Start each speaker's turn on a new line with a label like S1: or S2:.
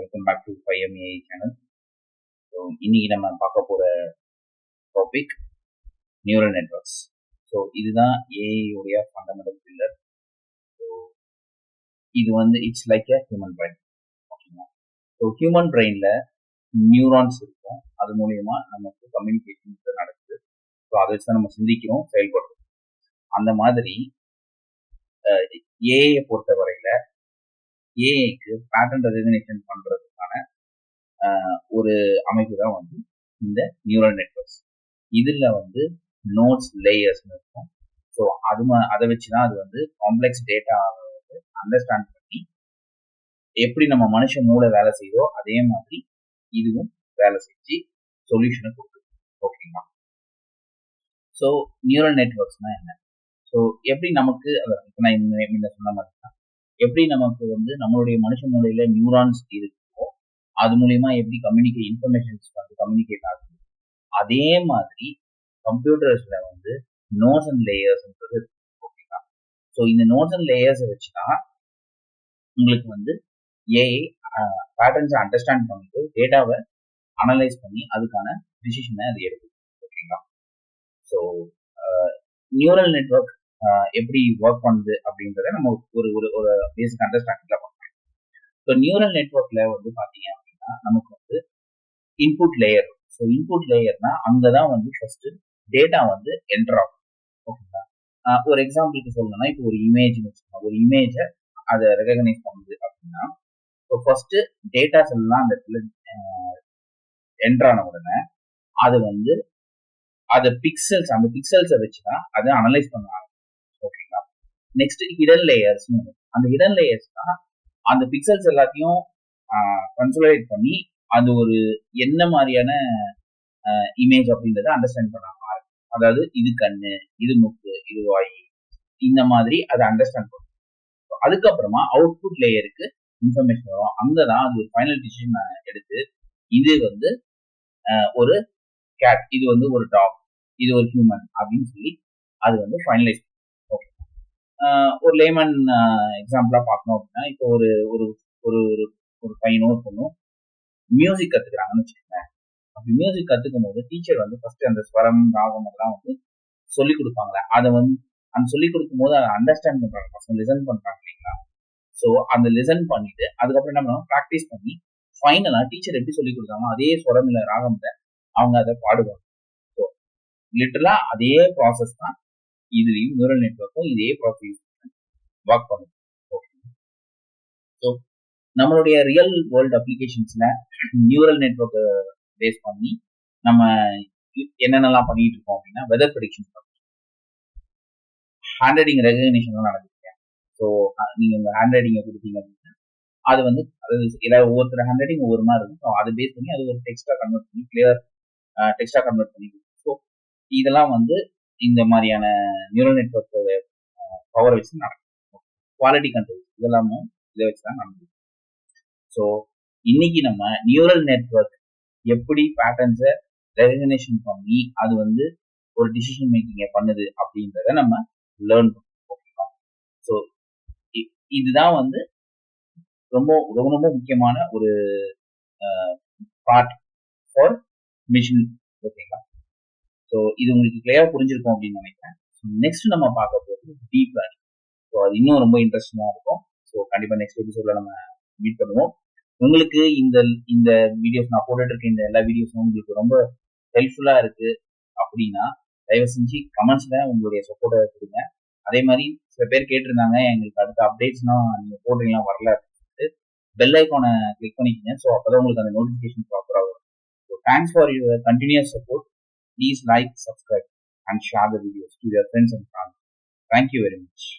S1: Welcome back to ஃபைஎம்ஏஐ channel so இன்னைக்கு நம்ம பார்க்க போகிற டாபிக் நியூரல் நெட்ஒர்க்ஸ் ஸோ இதுதான் ஏஐ உடைய ஃபண்டமெண்டல் பில்லர் ஸோ இது வந்து it's like a human brain ஓகேங்களா ஸோ ஹியூமன் பிரெயினில் நியூரான்ஸ் இருக்கும். அது மூலயமா நமக்கு கம்யூனிகேஷன் நடக்குது. ஸோ அதை வச்சு தான் நம்ம சிந்திக்கிறோம் செயல்படுறோம். அந்த மாதிரி ஏஐயை பொறுத்த வரையில் ஏஐக்கு பேட்டர்ன் ரெகக்னேஷன் பண்றதுக்கான ஒரு அமைப்பு தான் வந்து இந்த நியூரல் நெட்ஒர்க்ஸ் இதில் வந்து நோட்ஸ் லேயர்ஸ்னு இருக்கும். ஸோ அது அதை வச்சு தான் அது வந்து காம்ப்ளெக்ஸ் டேட்டாவை வந்து அண்டர்ஸ்டாண்ட் பண்ணி எப்படி நம்ம மனுஷ மூளை வேலை செய்யுதோ அதே மாதிரி இதுவும் வேலை செஞ்சு சொல்யூஷனை கொடுக்குது ஓகேங்களா ஸோ நியூரல் நெட்ஒர்க்ஸ்னால் என்ன? ஸோ எப்படி நமக்கு இப்போ நான் இந்த சொன்ன மாதிரி தான். எப்படி நமக்கு வந்து நம்மளுடைய மனுஷ மூலையில நியூரான்ஸ் இருக்கோ அது மூலியமா எப்படி கம்யூனிகேட் இன்ஃபர்மேஷன்ஸ் வந்து கம்யூனிகேட் ஆகுது? அதே மாதிரி கம்ப்யூட்டர்ஸ்ல வந்து நோட்ஸ் அண்ட் லேயர்ஸ்ன்றது ஓகேங்களா ஸோ இந்த நோட்ஸ் அண்ட் லேயர்ஸை வச்சு தான் உங்களுக்கு வந்து ஏஐ பேட்டர்ன்ஸை அண்டர்ஸ்டாண்ட் பண்ணிட்டு டேட்டாவை அனலைஸ் பண்ணி அதுக்கான டிசிஷனை அது எடுக்கும். ஓகேங்களா ஸோ நியூரல் நெட்ஒர்க் எப்படி ஒர்க் பண்ணுது அப்படின்றத நம்ம ஒரு ஒரு ஒரு பேசிக் அண்டர்ஸ்டாண்டிங்ல பார்க்கலாம். ஸோ நியூரல் நெட்ஒர்க்ல வந்து பார்த்தீங்க அப்படின்னா நமக்கு வந்து இன்புட் லேயர் ஸோ இன்புட் லேயர்னா அங்கே தான் வந்து ஃபர்ஸ்ட் டேட்டா வந்து என்டர் ஆகும். ஓகேங்களா ஒரு எக்ஸாம்பிளுக்கு சொல்லணும்னா இப்போ ஒரு இமேஜ் வச்சுக்கோங்க. ஒரு இமேஜை அதை ரெகக்னைஸ் பண்ணுது அப்படின்னா இப்போ ஃபர்ஸ்ட் டேட்டாஸ் எல்லாம் அந்த இடத்துல என்டர் ஆன உடனே அது வந்து அது பிக்சல்ஸ் அந்த பிக்சல்ஸை வச்சு தான் அதை அனலைஸ் பண்ணுவாங்க நெக்ஸ்ட் ஹிடன் லேயர்ஸ் அந்த ஹிடன் லேயர்ஸ் தான் அந்த பிக்சல்ஸ் எல்லாத்தையும் கன்சோலேட் பண்ணி அது ஒரு என்ன மாதிரியான இமேஜ் அப்படின்றத அண்டர்ஸ்டாண்ட் பண்ண அதாவது இது கண்ணு இது முக்கு இது வாய் இந்த மாதிரி அதை அண்டர்ஸ்டாண்ட் பண்ணும் அதுக்கப்புறமா அவுட்புட் லேயருக்கு இன்ஃபர்மேஷன் வரும். அங்கதான் அது ஒரு ஃபைனல் டிசிஷன் எடுத்து இது வந்து ஒரு கேட் இது வந்து ஒரு டாக் இது ஒரு ஹியூமன் அப்படின்னு சொல்லி அது வந்து ஃபைனலைஸ் ஒரு லேமன் எக்ஸாம்பிளா பார்க்கணும் அப்படின்னா இப்போ ஒரு ஒரு ஒரு ஒரு ஒரு ஒரு பொண்ணும் மியூசிக் கத்துக்கிறாங்கன்னு வச்சுக்கோங்க அப்படி மியூசிக் கத்துக்கும் போது டீச்சர் வந்து ஃபர்ஸ்ட் அந்த ஸ்வரம் ராகம் அதெல்லாம் வந்து சொல்லி கொடுப்பாங்களே அதை வந்து அந்த சொல்லி கொடுக்கும் போது அதை அண்டர்ஸ்டாண்ட் பண்றாங்க. பசங்க லிசன் பண்றாங்க இல்லைங்களா? ஸோ அந்த லிசன் பண்ணிட்டு அதுக்கப்புறம் என்ன பண்ணுவாங்க? ப்ராக்டிஸ் பண்ணி ஃபைனலா டீச்சர் எப்படி சொல்லி கொடுத்தாங்க அதே ஸ்வரம் இல்லை ராகம் அவங்க அதை பாடுவாங்க. ஸோ லிட்டரலா அதே ப்ராசஸ் தான் இதுலயும் நியூரல் நெட்ஒர்க்கும் இதே ப்ராசஸ் ஒர்க் பண்ணும். ஓகே ஸோ நம்மளுடைய ரியல் வேர்ல்டு அப்ளிகேஷன்ஸில் நியூரல் நெட்ஒர்க் பேஸ் பண்ணி நம்ம என்னென்னலாம் பண்ணிட்டு இருக்கோம் அப்படின்னா வெதர் ப்ரிடிக்ஷன் ஹேண்ட் ரைட்டிங் ரெகக்னேஷன்லாம் நடக்குது ஸோ நீங்கள் உங்கள் ஹேண்ட் ரைட்டிங்கை கொடுத்தீங்க அப்படின்னா அது வந்து அதாவது ஏதாவது ஒவ்வொருத்தர் ஹேண்ட் ரைட்டிங் ஒவ்வொரு மாதிரி இருக்கும். அதை பேஸ் பண்ணி அது ஒரு டெக்ஸ்டாக கன்வெர்ட் பண்ணி கிளியர் டெக்ஸ்டாக கன்வெர்ட் பண்ணி ஸோ இதெல்லாம் வந்து இந்த மாதிரியான நியூரல் நெட்ஒர்க் பவர் வச்சு நடக்கும். குவாலிட்டி கண்ட்ரோல் இதெல்லாமும் இதை வச்சு தான் நடக்குது. ஸோ இன்னைக்கு நம்ம நியூரல் நெட்ஒர்க் எப்படி பேட்டர்ன்ஸை ரெகக்னேஷன் பண்ணி அது வந்து ஒரு டிசிஷன் மேக்கிங்கை பண்ணுது அப்படின்றத நம்ம லேர்ன் பண்ணுவோம் ஓகேவா ஸோ இதுதான் வந்து ரொம்ப ரொம்ப ரொம்ப முக்கியமான ஒரு பார்ட் ஃபார் மிஷின் ஓகேங்களா ஸோ இது உங்களுக்கு கிளியரா புரிஞ்சிருக்கும் அப்படின்னு நினைக்கிறேன். நெக்ஸ்ட் நம்ம பார்க்க போகிறது டீப் லேர்னிங் ஸோ அது இன்னும் ரொம்ப இன்ட்ரெஸ்டிங்காக இருக்கும். ஸோ கண்டிப்பாக நெக்ஸ்ட் எபிசோட்ல நம்ம மீட் பண்ணுவோம். உங்களுக்கு இந்த இந்த வீடியோஸ் நான் போட்டுட்டு இருக்க இந்த எல்லா வீடியோஸும் உங்களுக்கு ரொம்ப ஹெல்ப்ஃபுல்லாக இருக்கு அப்படின்னா தயவு செஞ்சு கமெண்ட்ஸில் உங்களுடைய சப்போர்ட்டை கொடுங்க. அதே மாதிரி சில பேர் கேட்டிருந்தாங்க எங்களுக்கு அடுத்த அப்டேட்ஸ்லாம் நீங்கள் போடுறீங்களா வரல பெல் ஐக்கானை கிளிக் பண்ணிக்கோங்க. ஸோ அப்போதான் உங்களுக்கு அந்த நோட்டிஃபிகேஷன் ப்ராப்பராக வரும். So thanks for your continuous support please like, subscribe and share the videos to your friends and family. Thank you very much.